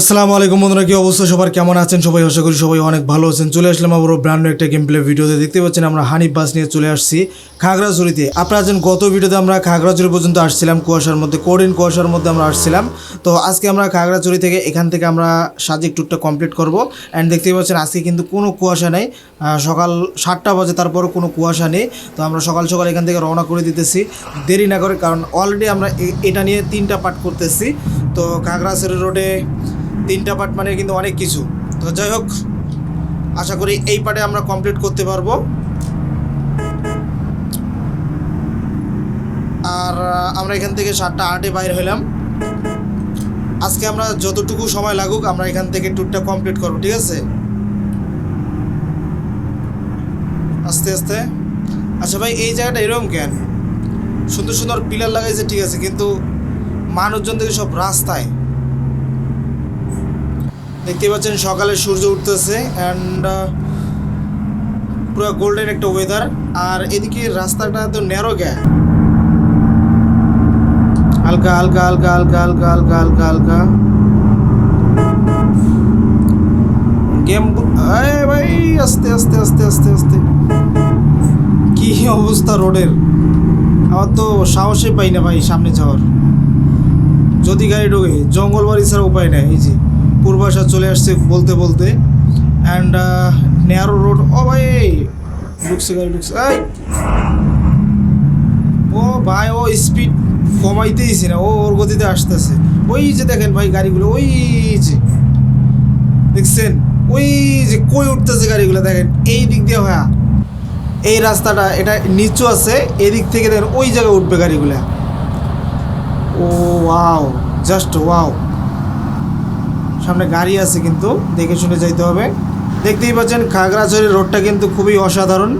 আসসালামু আলাইকুম বন্ধুরা, কি অবস্থা? সবার কেমন আছেন? সবাই আশা করি সবাই অনেক ভালো আছেন। চলে আসলাম আবারও ব্র্যান্ড একটা গেম প্লে ভিডিওতে দেখতে পাচ্ছেন আমরা হানিফ বাস নিয়ে চলে আসছি খাগড়াছড়িতে। আপনারা জানেন, গত ভিডিওতে আমরা খাগড়াছড়ি পর্যন্ত আসছিলাম, কুয়াশার মধ্যে, কঠিন কুয়াশার মধ্যে আমরা আসছিলাম। তো আজকে আমরা খাগড়াছড়ি থেকে এখান থেকে আমরা সাজিক ট্যুরটা কমপ্লিট করব। অ্যান্ড দেখতেই পাচ্ছেন, আজকে কিন্তু কোনো কুয়াশা নেই। সকাল সাতটা বাজে, তারপরও কোনো কুয়াশা নেই। তো আমরা সকাল সকাল এখান থেকে রওনা করে দিতেছি। দেরি না করে, কারণ অলরেডি আমরা এটা নিয়ে তিনটা পার্ট করতেছি। তো খাগড়াছড়ি রোডে তিনটা পার্ট মানে কিন্তু অনেক কিছু। তো যাই হোক, আশা করি এই পার্টে আমরা কমপ্লিট করতে পারব। আর আমরা এখান থেকে সাতটা আটে বাইর হইলাম আজকে আমরা যতটুকু সময় লাগুক, আমরা এখান থেকে ট্যুরটা কমপ্লিট করব, ঠিক আছে? আস্তে আস্তে। আচ্ছা ভাই, এই জায়গাটা এরকম কেন? সুন্দর সুন্দর পিলার লাগাইছে, ঠিক আছে, কিন্তু মানুষজন থেকে সব রাস্তায়। দেখতে পাচ্ছেন সকালে সূর্য উঠতেছে অ্যান্ড পুরো গোল্ডেন একটা ওয়েদার আর এদিকে রাস্তাটা তো ন্যারো গ্যা হালকা হালকা হালকা হালকা হালকা হালকা হালকা হালকা। গেম ভাই, আস্তে আস্তে আস্তে আস্তে আস্তে। কি অবস্থা রোডের? আমার তো সাহসই পাই না ভাই সামনে যাওয়ার। যদি গাড়ি ঢোকে জঙ্গল বাড়ি ছাড়া উপায় নেই, এই যে। পূর্বাশা চলে আসছে বলতে বলতে। অ্যান্ড নেয়ারো রোড ও ভাই, ঢুকছে গাড়ি, ঢুকছে ও ভাই, ও স্পিড কমাইতেইছে না, ও ওর গতিতে আসতেছে। ওই যে দেখেন ভাই গাড়িগুলো, ওই যে, দেখছেন? ওই যে কই উঠতেছে গাড়িগুলো, দেখেন, এই দিক দিয়ে হ্যাঁ এই রাস্তাটা, এটা নিচু আছে, এদিক থেকে দেখেন ওই জায়গায় উঠবে গাড়িগুলো। ও ওয়াও জাস্ট ওয়াও সামনে গাড়ি আছে কিন্তু, দেখে শুনে যাইতে হবে। দেখতেই পাচ্ছেন খাগড়াছড়ি রোডটা কিন্তু খুবই অসাধারণ।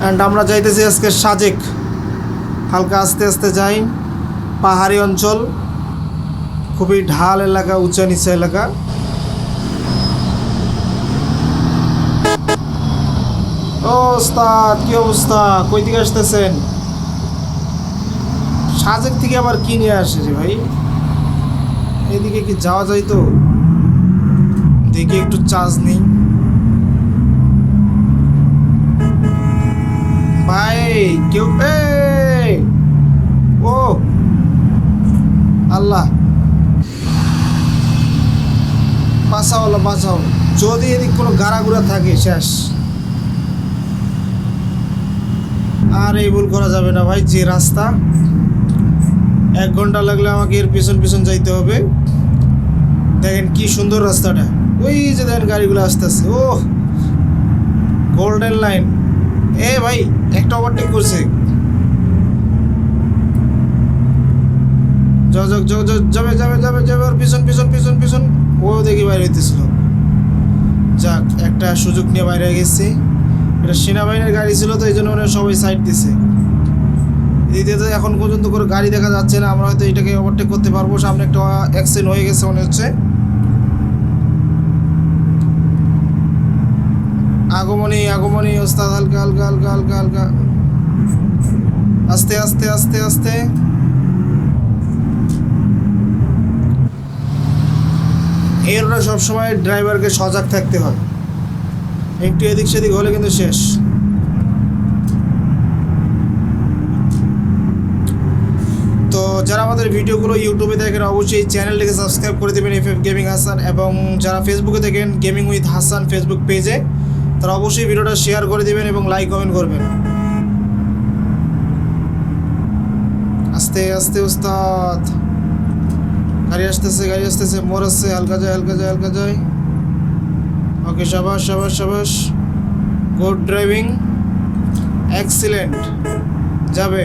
অ্যান্ড আমরা যাইতেছি আজকে সাজেক। হালকা আস্তে আস্তে যাই। পাহাড়ি অঞ্চল। খুবই ঢাল এলাকা, উঁচা নিচা এলাকা। ও কি অবস্থা? কই দিকে আসতেছেন? সাজেক থেকে আবার কি নিয়ে আসে রে ভাই? এদিকে কি যাওয়া যায় তো? দেখি একটু চার্জ নেই। ভাই, কেউ! ও! আল্লাহ। বাঁচাও বাঁচাও। যদি এদিক কোনো গাড়াগুড়া থাকে, শেষ। আর এই ভুল করা যাবে না ভাই, যে রাস্তা এক ঘণ্টা লাগলে আমাকে এর পিছন পিছন যাইতে হবে। দেখেন কি সুন্দর রাস্তাটা। ওই যে দেখেন গাড়িগুলো আসতেছে। ও গোল্ডেন লাইন এ ভাই, একটা ওভারটেক করছে। যাবে যাবে যাবে যাবে, ওর পিছন পিছন পিছন পিছন। ও দেখি বাইরে হইতেছিল। যাক, একটা সুযোগ নিয়ে বাইরে গেছি। এটা সেনাবাহিনীর গাড়ি ছিল, তো এই জন্য সবাই সাইড দিছে। এদিকে তো এখন পর্যন্ত করে গাড়ি দেখা যাচ্ছে না। আমরা হয়তো এটাকে ওভারটেক করতে পারব। সামনে একটা অ্যাক্সিডেন্ট হয়ে গেছে মনে হচ্ছে। আগমনী আগমনী, ওস্তাদ, হালকা হালকা হালকা হালকা হালকা। আস্তে আস্তে আস্তে আস্তে। এরটা সবসময় ড্রাইভারকে সজাগ থাকতে হয়। একটু এদিক সেদিক হলে কিন্তু শেষ তো যারা আমাদের ভিডিওগুলো ইউটিউবে দেখেন, অবশ্যই চ্যানেলটিকে সাবস্ক্রাইব করে দেবেন এফ এফ গেমিং হাসান এবং যারা ফেসবুকে দেখেন, গেমিং উইথ হাসান ফেসবুক পেজে, তারা অবশ্যই ভিডিওটা শেয়ার করে দেবেন এবং লাইক, কমেন্ট করবেন। আস্তে আস্তে উস্তাদ। গাড়ি আসতেছে গাড়ি আসতেছে, মোর আসছে, হালকা যায় হালকা যায় হালকা যায়। ওকে, সাবাস সাবাস সাবাস। গুড ড্রাইভিং এক্সিলেন্ট যাবে।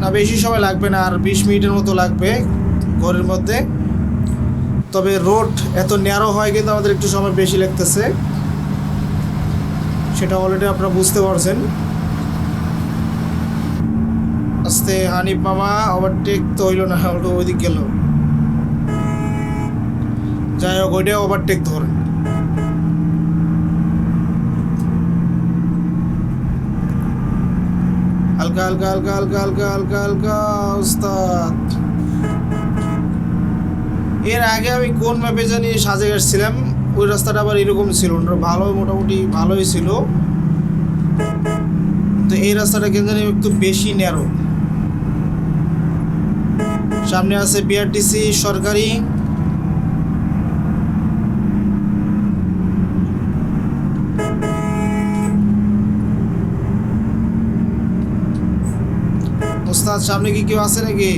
না, বেশি সময় লাগবে না, আর বিশ মিনিটের মতো লাগবে ঘরের মধ্যে। তবে রোড এত ন্যারো হয় কিন্তু আমাদের একটু সময় বেশি লাগতেছে। সেটা অলরেডি আপনারা বুঝতে পারছেন। আস্তে, হানিফ মামা ওভারটেক তো হইল না, ওইদিক গেল। যাই হোক ওইটা ওভারটেক ধরেন। গাল গাল গাল গাল গাল গাল গাল উস্তাদ এর আগে আমি কোন ম্যাপে জানি সাজে গেছিলাম, ওই রাস্তাটা আবার এরকম ছিল না, ভালো, মোটামুটি ভালোই ছিল। তো এই রাস্তাটা কেন জানি একটু বেশি ন্যারো সামনে আছে বিআরটিসি সরকারি। ওস্তাদ সামনে কি কেউ আছে নাকি?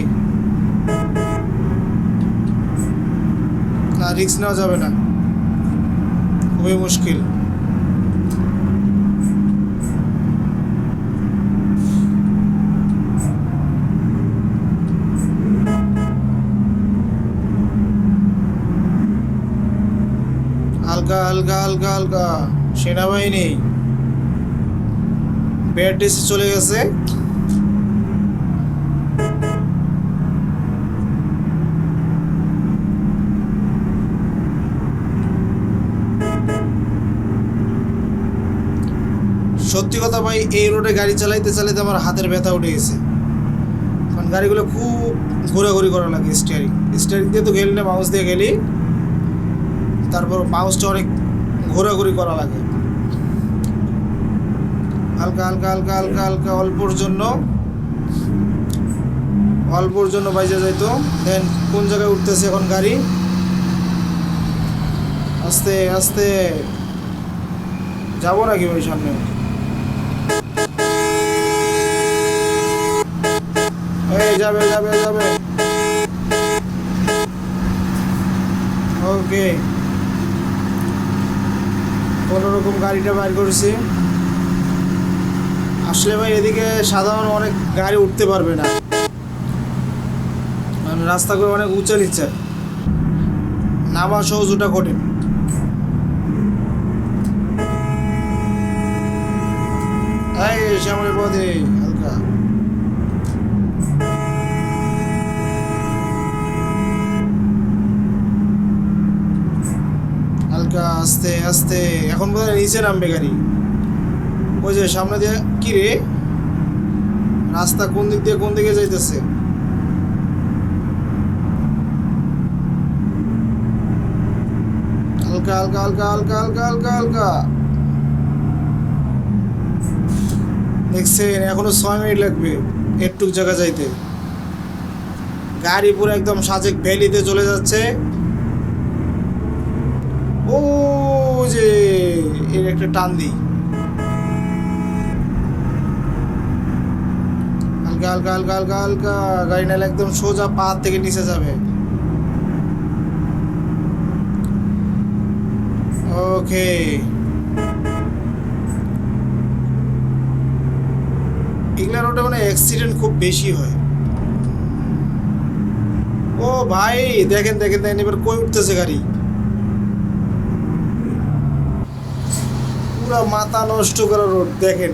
না রিক্স নেওয়া যাবে না। খুবই মুশকিল। হালকা হালকা হালকা হালকা। সেনাবাহিনী। বিআরটিসি চলে গেছে। সত্যি কথা ভাই, এই রোডে গাড়ি চালাইতে চালাইতে আমার হাতের ব্যথা উঠে গেছে। কারণ গাড়িগুলো খুব ঘোরাঘুরি করা লাগে স্টিয়ারিং স্টিয়ারিং দিয়ে তো গেলি না মাউস দিয়ে গেলি। তারপর মাউসটা অনেক ঘোরাঘুরি করা লাগে। হালকা হালকা হালকা হালকা হালকা, অল্পর জন্য। অল্পর জন্য বাইজে যাইতো। দেন কোন জায়গায় উঠতেছে এখন গাড়ি? আস্তে আস্তে। যাব নাকি ওই সামনে? এই যাবে যাবে যাবে। ওকে রকম গাড়িটা বাইর করেছি। আসলে ভাই, এদিকে সাধারণ অনেক গাড়ি উঠতে পারবে না। মানে রাস্তাগুলো অনেক উঁচা নিচ্ছে নামা সহজ, ওটা কঠিন। এই সামনে পথে হালকা। হালকা আস্তে আস্তে। এখন বোধহয় নিচে নামবে গাড়ি। ওই যে সামনে দিয়ে, কি রে? রাস্তা কোন দিক দিয়ে কোন দিকে যাইতেছে? হালকা হালকা হালকা হালকা হালকা হালকা হালকা। দেখছেন, এখনও ছয় মিনিট লাগবে একটুক জায়গা যাইতে। গাড়ি পুরো একদম সাজেক ভ্যালিতে চলে যাচ্ছে। ও যে, এর একটা টান দিই। হালকা হালকা হালকা হালকা হালকা, গাড়ি নাহলে একদম সোজা পাহাড় থেকে নিচে যাবে। ওকে। এগুলা রোডে মানে অ্যাক্সিডেন্ট খুব বেশি হয়। ও ভাই, দেখেন দেখেন দেখেন, এবার কই উঠতেছে গাড়ি? পুরা মাথা নষ্ট করা রোড দেখেন।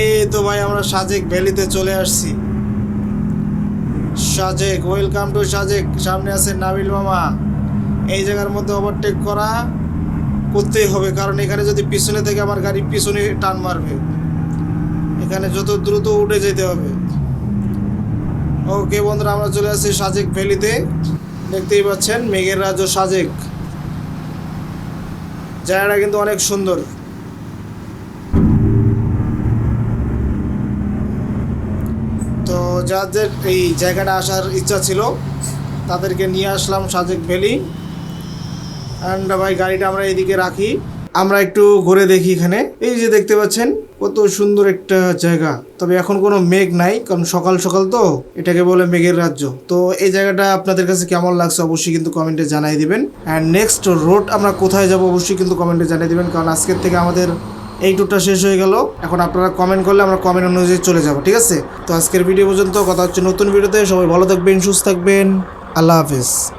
এই তো ভাই, আমরা সাজেক ভ্যালিতে চলে আসছি। Sajek welcome to Sajek. সামনে আছে নাবিল মামা। এই জায়গার মধ্যে ওভারটেক করা করতেই হবে, কারণ এখানে যদি পিছনে থেকে আমার গাড়ি পিছনে টান মারবে, এখানে যত দ্রুত উঠে যেতে হবে। ওকে বন্ধুরা, আমরা চলে আসছি সাজেক ভ্যালিতে। দেখতেই পাচ্ছেন, মেঘের রাজ্য সাজেক। জায়গাটা কিন্তু অনেক সুন্দর। তো যাদের এই জায়গাটা আসার ইচ্ছা ছিল, তাদেরকে নিয়ে আসলাম সাজেক ভ্যালি। অ্যান্ড ভাই, গাড়িটা আমরা এদিকে রাখি। আমরা একটু ঘুরে দেখি এখানে। এই যে দেখতে পাচ্ছেন কত সুন্দর একটা জায়গা। তবে এখন কোনো মেঘ নাই, কারণ সকাল সকাল তো, এটাকে বলে মেঘের রাজ্য। তো এই জায়গাটা আপনাদের কাছে কেমন লাগছে অবশ্যই কিন্তু কমেন্টে জানাই দিবেন। অ্যান্ড নেক্সট রোড আমরা কোথায় যাব অবশ্যই কিন্তু কমেন্টে জানিয়ে দিবেন, কারণ আজকের থেকে আমাদের এই টুরটা শেষ হয়ে গেল। এখন আপনারা কমেন্ট করলে আমরা কমেন্ট অনুযায়ী চলে যাব, ঠিক আছে? তো আজকের ভিডিও পর্যন্ত, কথা হচ্ছে নতুন ভিডিওতে সবাই ভালো থাকবেন, সুস্থ থাকবেন। আল্লাহ হাফেজ।